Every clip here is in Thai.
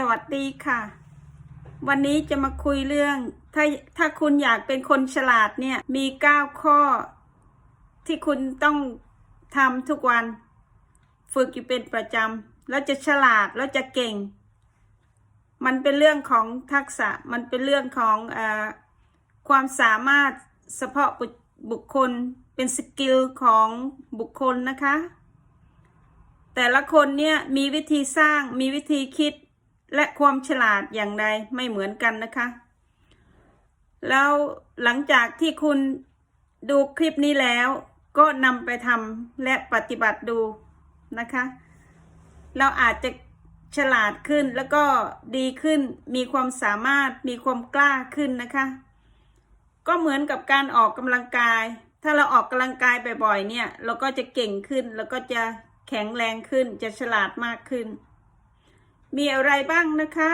สวัสดีค่ะ วันนี้จะมาคุยเรื่อง ถ้าถ้าคุณอยากเป็นคนฉลาดเนี่ย มีเก้าข้อ ที่คุณต้องทำทุกวัน ฝึกอยู่เป็นประจำแล้วจะฉลาดแล้วจะเก่ง มันเป็นเรื่องของทักษะ มันเป็นเรื่องของเออความสามารถเฉพาะบุคคลเป็นสกิลของบุคคลนะคะแต่ละคนเนี่ยมีวิธีสร้างมีวิธีคิด และความฉลาดอย่างใดไม่เหมือนกันนะคะ แล้วหลังจากที่คุณดูคลิปนี้แล้วก็นำไปทำและปฏิบัติดูนะคะ เราอาจจะฉลาดขึ้นแล้วก็ดีขึ้นมีความสามารถมีความกล้าขึ้นนะคะ ก็เหมือนกับการออกกำลังกาย ถ้าเราออกกำลังกายบ่อยๆเนี่ย เราก็จะเก่งขึ้น แล้วก็จะแข็งแรงขึ้นจะฉลาดมากขึ้น มีอะไรบ้างนะคะ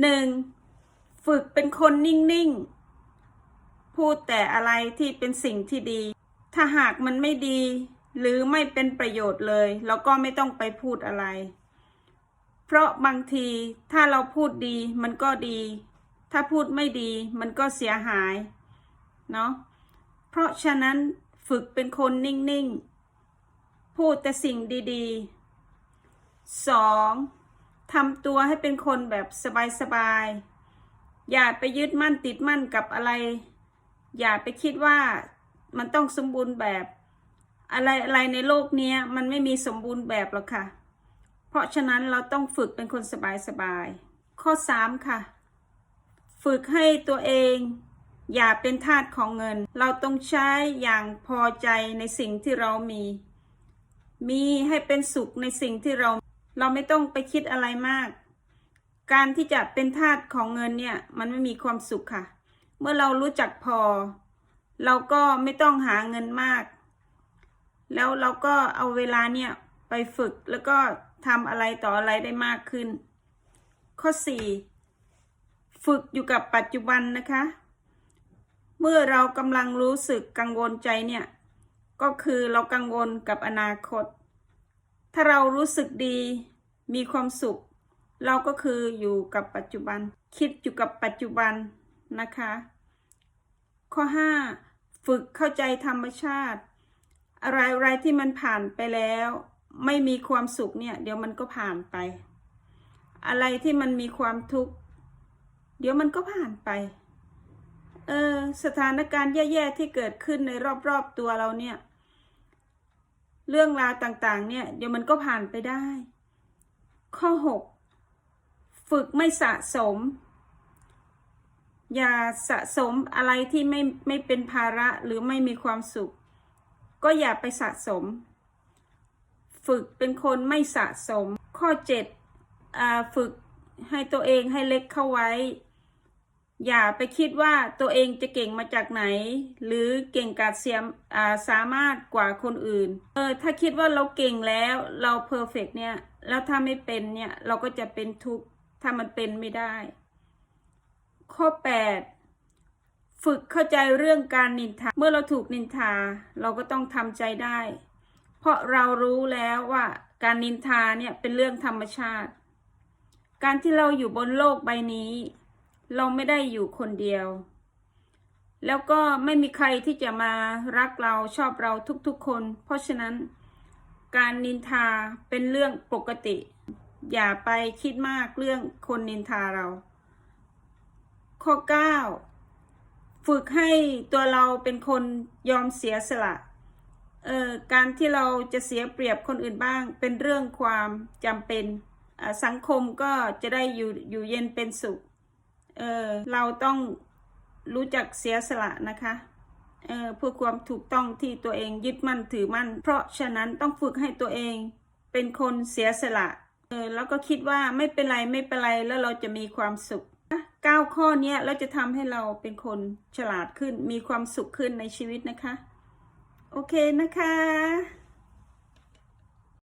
หนึ่งฝึกเป็นคนนิ่งๆ พูดแต่อะไรที่เป็นสิ่งที่ดี ถ้าหากมันไม่ดี หรือไม่เป็นประโยชน์เลยเราก็ไม่ต้องไปพูดอะไร เพราะบางทีถ้าเราพูดดีมันก็ดี ถ้าพูดไม่ดีมันก็เสียหาย เนาะ เพราะฉะนั้นฝึกเป็นคนนิ่งๆ พูดแต่สิ่งดีๆ สองทำตัวให้เป็นคนแบบสบายๆ อย่าไปยึดมั่นติดมั่นกับอะไร อย่าไปคิดว่ามันต้องสมบูรณ์แบบอะไรอะไรในโลกนี้มันไม่มีสมบูรณ์แบบหรอกค่ะ เพราะฉะนั้นเราต้องฝึกเป็นคนสบายๆ ข้อสามค่ะ ฝึกให้ตัวเอง อย่าเป็นทาสของเงิน เราต้องใช้อย่างพอใจในสิ่งที่เรามี มีให้เป็นสุขในสิ่งที่เรา เราไม่ต้องไปคิดอะไรมาก การที่จะเป็นทาสของเงินเนี่ย มันไม่มีความสุขค่ะ เมื่อเรารู้จักพอ เราก็ไม่ต้องหาเงินมาก แล้วเราก็เอาเวลาเนี่ยไปฝึกแล้วก็ทำอะไรต่ออะไรได้มากขึ้น ข้อสี่ฝึกอยู่กับปัจจุบันนะคะ เมื่อเรากำลังรู้สึกกังวลใจเนี่ย ก็คือเรากังวลกับอนาคต ถ้าเรารู้สึกดี มีความสุข เราก็คืออยู่กับปัจจุบัน คิดอยู่กับปัจจุบันนะคะ ข้อ 5 ฝึกเข้าใจธรรมชาติ อะไรอะไรที่มันผ่านไปแล้ว ไม่มีความสุขเนี่ย เดี๋ยวมันก็ผ่านไป อะไรที่มันมีความทุกข์เดี๋ยวมันก็ผ่านไปเออสถานการณ์แย่ๆที่เกิดขึ้นในรอบๆตัวเราเนี่ย เรื่องราวต่างๆ เนี่ย เดี๋ยวมันก็ผ่านไปได้ ข้อ 6 ฝึกไม่สะสม อย่าสะสมอะไรที่ไม่ไม่เป็นภาระหรือไม่มีความสุข ก็อย่าไปสะสม ฝึกเป็นคนไม่สะสม ข้อ7อ่าฝึกให้ตัวเองให้เล็กเข้าไว้ อย่าไปคิดว่าตัวเองจะเก่งมาจากไหน หรือเก่งกาจเสียมอ่าสามารถกว่าคนอื่น เออถ้าคิดว่าเราเก่งแล้วเราเพอร์เฟกเนี่ย แล้วถ้าไม่เป็นเนี่ย เราก็จะเป็นทุกข์ถ้ามันเป็นไม่ได้ ข้อ 8 ฝึกเข้าใจเรื่องการนินทา เมื่อเราถูกนินทา เราก็ต้องทำใจได้ เพราะเรารู้แล้วว่าการนินทาเนี่ยเป็นเรื่องธรรมชาติ การที่เราอยู่บนโลกใบนี้ เราไม่ได้อยู่คนเดียว แล้วก็ไม่มีใครที่จะมารักเราชอบเราทุกๆคน เพราะฉะนั้น การนินทาเป็นเรื่องปกติ อย่าไปคิดมากเรื่องคนนินทาเรา ข้อ 9 ฝึกให้ตัวเราเป็นคนยอมเสียสละเอ่อการที่เราจะเสียเปรียบคนอื่นบ้าง เป็นเรื่องความจำเป็นอ่าสังคมก็จะได้อยู่อยู่เย็นเป็นสุขเออเราต้องรู้จักเสียสละนะคะ เออเพื่อความถูกต้องที่ตัวเองยึดมั่นถือมั่น เพราะฉะนั้นต้องฝึกให้ตัวเองเป็นคนเสียสละเออแล้วก็คิดว่าไม่เป็นไรไม่เป็นไรแล้วเราจะมีความสุขเก้าข้อเนี้ยเราจะทำให้เราเป็นคนฉลาดขึ้นมีความสุขขึ้นในชีวิตนะคะ โอเคนะคะ